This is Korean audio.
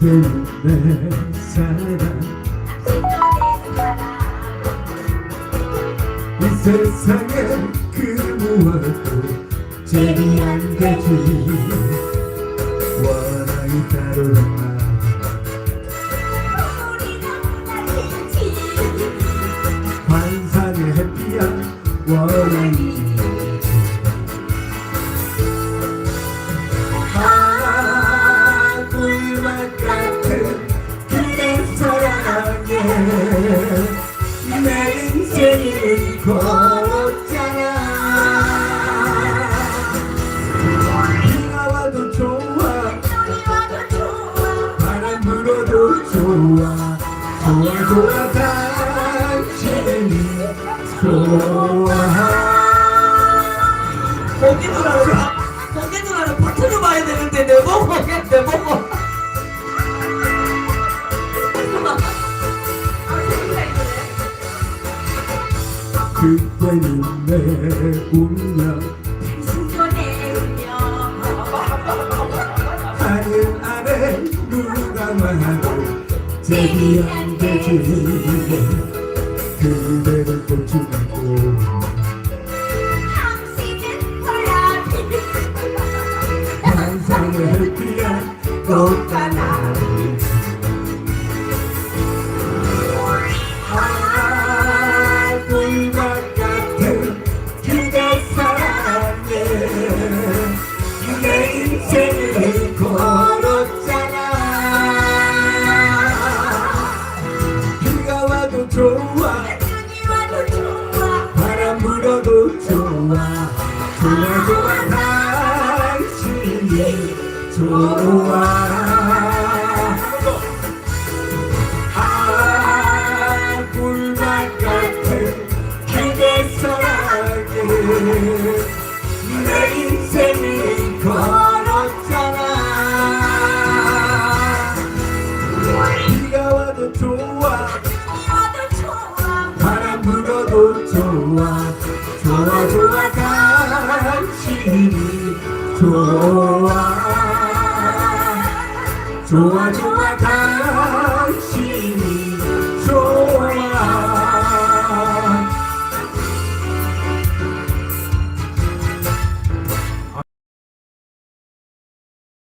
내 사랑. 이 세상에 그 무엇도 제비 안 되지. 원하이 따르 좋아 좋아 좋아 당신이 고개 누나를 고개 누나를 버튼을 봐야 되는데 내 보고 내 보고 그때는 내 운명 누가 와도 제비 안 되지 그대를 꽂히고. 환상의 햇빛 꽃 당신이 좋아 아 꿀맛 같은 그대 사랑에 내 인생을 걸었잖아 비가 와도 좋아 바람 불어도 좋아 좋아 좋아 당신이 좋아 좋아 좋아 당신이